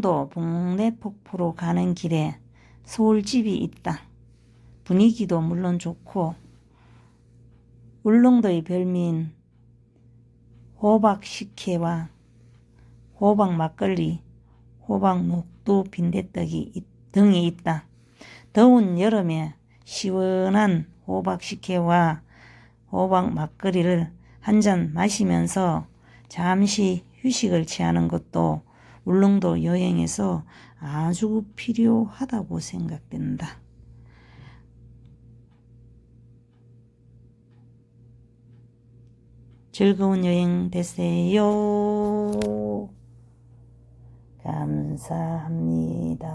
울릉도 봉래폭포로 가는 길에 서울집이 있다. 분위기도 물론 좋고 울릉도의 별미인 호박 식혜와 호박 막걸리, 호박 녹두 빈대떡이 있- 등이 있다. 더운 여름에 시원한 호박 식혜와 호박 막걸리를 한 잔 마시면서 잠시 휴식을 취하는 것도 울릉도 여행에서 아주 필요하다고 생각된다. 즐거운 여행 되세요. 감사합니다.